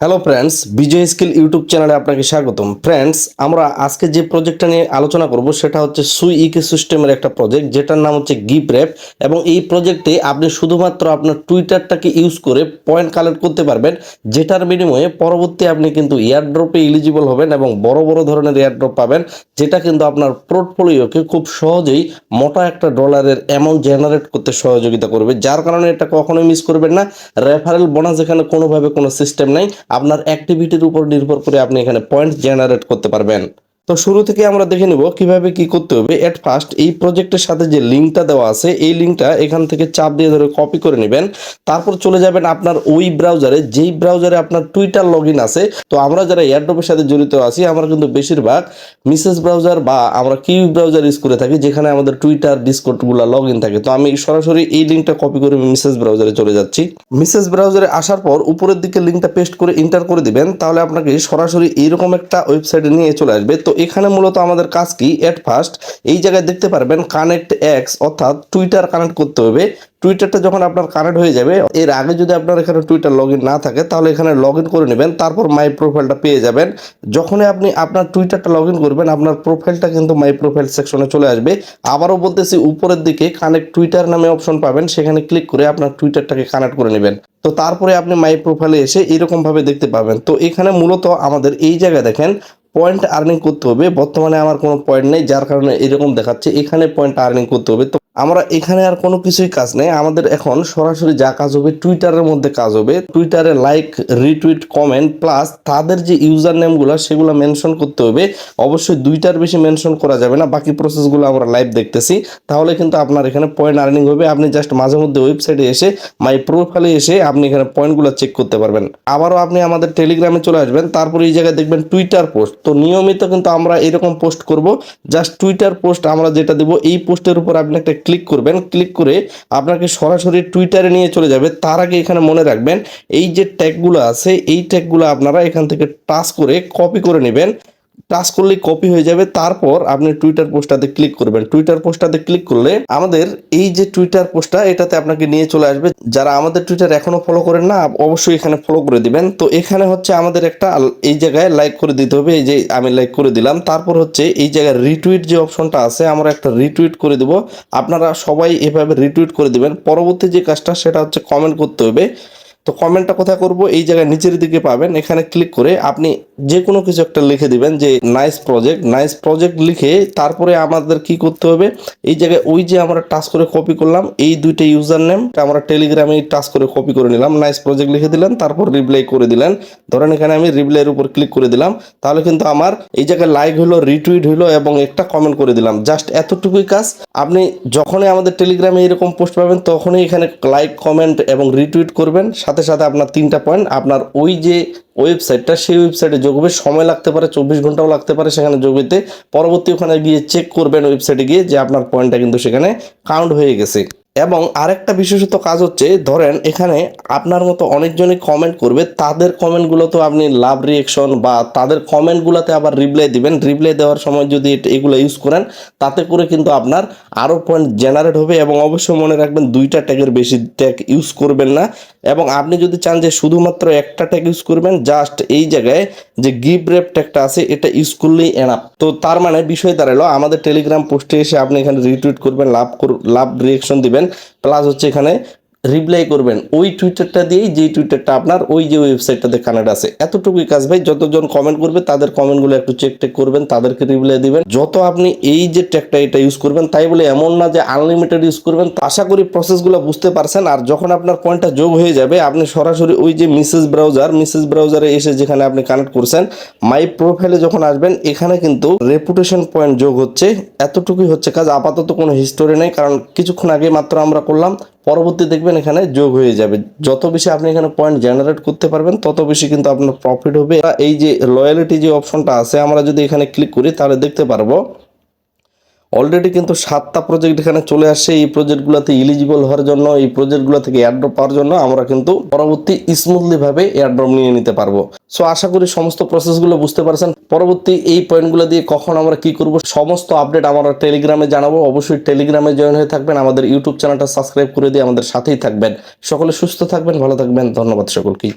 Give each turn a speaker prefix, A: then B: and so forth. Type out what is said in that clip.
A: Hello friends Bijoy skill YouTube চ্যানেলে আপনাকে স্বাগতম। ফ্রেন্ডস আমরা আজকে যে প্রজেক্টটা নিয়ে আলোচনা করব, সেটা হচ্ছে সুই ইকো সিস্টেমের একটা প্রজেক্ট যেটার নাম হচ্ছে গিপ র্যাপ এবং এই প্রজেক্টে আপনি শুধুমাত্র আপনার টুইটারটাকে ইউজ করে পয়েন্ট কালেক্ট করতে পারবেন, যেটার বিনিময়ে পরবর্তী আপনি কিন্তু এয়ারড্রপে এলিজিবল হবেন এবং বড় বড় ধরনের এয়ারড্রপ পাবেন। যেটা কিন্তু আপনার পোর্টফোলিওকে খুব সহজেই মোটা একটা ডলারের অ্যামাউন্ট জেনারেট করতে সহযোগিতা করবে। যার কারণে এটা কখনোই মিস করবেন না। রেফারেল বোনাস এখানে কোনোভাবে কোনো সিস্টেম নাই। আপনার অ্যাক্টিভিটির উপর নির্ভর করে আপনি এখানে পয়েন্ট জেনারেট করতে পারবেন। তো শুরু থেকে আমরা দেখে নিব কীভাবে কি করতে হবে। এট ফার্স্ট এই প্রজেক্টের সাথে যে লিঙ্কটা দেওয়া আছে, এই লিঙ্কটা এখান থেকে চাপ দিয়ে ধরে কপি করে নেবেন। তারপর চলে যাবেন আপনার ওই ব্রাউজারে যেই ব্রাউজারে আপনার টুইটার লগ আছে। তো আমরা যারা এয়ারড্রপের সাথে জড়িত আছি, আমরা কিন্তু বেশিরভাগ মিসেস ব্রাউজার বা আমরা কিউ ব্রাউজার ইউজ করে থাকি, যেখানে আমাদের টুইটার ডিসকোডগুলো লগ ইন থাকে। তো আমি সরাসরি এই লিঙ্কটা কপি করে মিসেস ব্রাউজারে চলে যাচ্ছি। মিসেস ব্রাউজারে আসার পর উপরের দিকে লিঙ্কটা পেস্ট করে ইন্টার করে দিবেন। তাহলে আপনাকে সরাসরি এইরকম একটা ওয়েবসাইটে নিয়ে চলে আসবে। তো এখানে মূলত আমাদের কাজ কি? এট ফার্স্ট এই জায়গায় দেখতে পারবেন কানেক্ট এক্স অর্থাৎ টুইটার কানেক্ট করতে হবে। টুইটারটা যখন আপনার কানেক্ট হয়ে যাবে, এর আগে যদি আপনার এখানে টুইটার লগ না থাকে, তাহলে এখানে লগ করে নেবেন, তারপর মাই প্রোফাইলটা পেয়ে যাবেন। যখনই আপনি আপনার টুইটারটা লগ করবেন, আপনার প্রোফাইলটা কিন্তু মাই প্রোফাইল সেকশনে চলে আসবে। আবারও বলতেছি, উপরের দিকে কানেক্ট টুইটার নামে অপশন পাবেন, সেখানে ক্লিক করে আপনার টুইটারটাকে কানেক্ট করে নেবেন। তো তারপরে আপনি মাই প্রোফাইলে এসে এরকমভাবে দেখতে পাবেন। তো এখানে মূলত আমাদের এই জায়গায় দেখেন পয়েন্ট আর্নিং করতে হবে। বর্তমানে আমার কোনো পয়েন্ট নেই, যার কারণে এরকম দেখাচ্ছে। এখানে পয়েন্ট আর্নিং করতে হবে। তো আমরা এখানে আর কোনো কিছুই কাজ নেই। আমাদের এখন সরাসরি যা কাজ হবে টুইটারের মধ্যে কাজ হবে। টুইটারে লাইক রিটুইট কমেন্ট প্লাস তাদের যে ইউজার নেমগুলো সেগুলো মেনশন করতে হবে। অবশ্যই দুইটার বেশি মেনশন করা যাবে না। বাকি প্রসেসগুলো আমরা লাইভ দেখতেছি। তাহলে কিন্তু আপনার এখানে পয়েন্ট আর্নিং হবে। আপনি জাস্ট মাঝে মধ্যে ওয়েবসাইটে এসে মাই প্রোফাইলে এসে আপনি এখানে পয়েন্টগুলো চেক করতে পারবেন। আবারও আপনি আমাদের টেলিগ্রামে চলে আসবেন। তারপরে এই জায়গায় দেখবেন টুইটার পোস্ট তো নিয়মিত কিন্তু আমরা এরকম পোস্ট করব। জাস্ট টুইটার পোস্ট আমরা যেটা দেব, এই পোস্টের উপর আপনি একটা ক্লিক করবেন। ক্লিক করে আপনাকে সরাসরি টুইটারে নিয়ে চলে যাবে। তার আগে এখানে মনে রাখবেন, এই যে ট্যাগগুলো আছে, এই ট্যাগগুলো আপনারা এখান থেকে টাচ করে কপি করে নেবেন। টাচ করলে কপি হয়ে যাবে। তারপর আপনি টুইটার পোস্টটাতে ক্লিক করবেন। টুইটার পোস্টটাতে ক্লিক করলে আমাদের এই যে টুইটার পোস্টটা, এটাতে আপনাকে নিয়ে চলে আসবে। যারা আমাদের টুইটার এখনও ফলো করেন না, অবশ্যই এখানে ফলো করে দিবেন। তো এখানে হচ্ছে আমাদের একটা এই জায়গায় লাইক করে দিতে হবে। এই যে আমি লাইক করে দিলাম। তারপর হচ্ছে এই জায়গায় রিটুইট যে অপশনটা আছে, আমরা একটা রিটুইট করে দিব। আপনারা সবাই এভাবে রিটুইট করে দিবেন। পরবর্তী যে কাজটা, সেটা হচ্ছে কমেন্ট করতে হবে। তো কমেন্টটা কোথায় করব? এই জায়গায় নিচের দিকে পাবেন। এখানে ক্লিক করে আপনি যে কোনো কিছু একটা লিখে দিবেন যে নাইস প্রজেক্ট নাইস প্রজেক্ট লিখে তারপরে আমাদের কি করতে হবে? এই জায়গায় ওই যে আমরা টাচ করে কপি করলাম, এই দুইটা ইউজার নেম আমরা টেলিগ্রামে টাচ করে কপি করে নিলাম। নাইস প্রজেক্ট লিখে দিলেন, তারপর রিপ্লাই করে দিলেন। ধরেন এখানে আমি রিপ্লাইয়ের উপর ক্লিক করে দিলাম, তাহলে কিন্তু আমার এই জায়গায় লাইক হলো রিটুইট হলো এবং একটা কমেন্ট করে দিলাম। জাস্ট এতটুকুই কাজ। আপনি যখনই আমাদের টেলিগ্রামে এরকম পোস্ট পাবেন, তখনই এখানে লাইক কমেন্ট এবং রিটুইট করবেন। সাথে সাথে আপনার তিনটা পয়েন্ট আপনার ওই যে ওয়েবসাইটটা, সেই ওয়েবসাইটে যোগ হবে। সময় লাগতে পারে, চব্বিশ ঘন্টাও লাগতে পারে সেখানে যোগ হইতে। পরবর্তী ওখানে গিয়ে চেক করবেন ওয়েবসাইটে গিয়ে যে আপনার পয়েন্টটা কিন্তু সেখানে কাউন্ট হয়ে গেছে। এবং আরেকটা বিশেষত কাজ হচ্ছে, ধরেন এখানে আপনার মতো অনেকজনই কমেন্ট করবে, তাদের কমেন্টগুলো তো আপনি লাভ রিয়েকশন বা তাদের কমেন্টগুলোতে আবার রিপ্লাই দিবেন। রিপ্লাই দেওয়ার সময় যদি এগুলো ইউজ করেন, তাতে করে কিন্তু আপনার আরও পয়েন্ট জেনারেট হবে এবং অবশ্যই মনে রাখবেন দুইটা ট্যাগের বেশি ট্যাগ ইউজ করবেন না। এবং আপনি যদি চান যে শুধুমাত্র একটা ট্যাগ ইউজ করবেন জাস্ট এই জায়গায় যে গিভ রেপ ট্যাগটা আছে, এটা ইউজ করলেই এনাফ তো তার মানে বিষয় দাঁড়াল, আমাদের টেলিগ্রাম পোস্টে এসে আপনি এখানে রিটুইট করবেন, লাভ লাভ রিয়েকশন দিবেন। প্লাস হচ্ছে এখানে রিপ্লাই করবেন। ওই টুইটারটা দিয়েই যে টুইটারটা আপনার, ওই যে ওয়েবসাইটটাতে কানেক্ট আছে। এতটুকুই কাজ ভাই, যতজন কমেন্ট করবে, তাদের কমেন্টগুলো একটু চেক টেক করবেন, তাদেরকে রিপ্লাই দিবেন। যত আপনি এই যে ট্যাগটা এটা ইউজ করবেন, তাই বলে এমন না যে আনলিমিটেড ইউজ করবেন। আশা করি প্রসেসগুলো বুঝতে পারছেন। আর যখন আপনার পয়েন্টটা যোগ হয়ে যাবে, আপনি সরাসরি ওই যে মিসেস ব্রাউজার মিসেস ব্রাউজারে এসে যেখানে আপনি কানেক্ট করছেন মাই প্রোফাইলে যখন আসবেন, এখানে কিন্তু রেপুটেশন পয়েন্ট যোগ হচ্ছে। এতটুকুই হচ্ছে কাজ। আপাতত কোনো হিস্টোরি নেই, কারণ কিছুক্ষণ আগে মাত্র আমরা করলাম। পরবর্তী দেখবেন এখানে যোগ হয়ে যাবে। যত বেশি আপনি এখানে পয়েন্ট জেনারেট করতে পারবেন, তত বেশি কিন্তু আপনার প্রফিট হবে। এই যে লয়ালিটি যে অপশনটা আছে, আমরা যদি এখানে ক্লিক করি, তাহলে দেখতে পারব অলরেডি কিন্তু সাতটা প্রজেক্ট এখানে চলে আসছে। এই প্রজেক্টগুলোতে ইলিজিবল হওয়ার জন্য, এই প্রজেক্টগুলো থেকে এয়ারড্রপ পাওয়ার জন্য আমরা কিন্তু পরবর্তী স্মুথলি ভাবে এয়ারড্রপ নিয়ে নিতে পারব। সো আশা করি সমস্ত প্রসেসগুলো বুঝতে পারছেন। পরবর্তী এই পয়েন্টগুলো দিয়ে কখন আমরা কি করব, সমস্ত আপডেট আমরা টেলিগ্রামে জানাব। অবশ্যই টেলিগ্রামে জয়েন হয়ে থাকবেন। আমাদের ইউটিউব চ্যানেলটা সাবস্ক্রাইব করে দিয়ে আমাদের সাথেই থাকবেন। সকলে সুস্থ থাকবেন, ভালো থাকবেন। ধন্যবাদ সকলকেই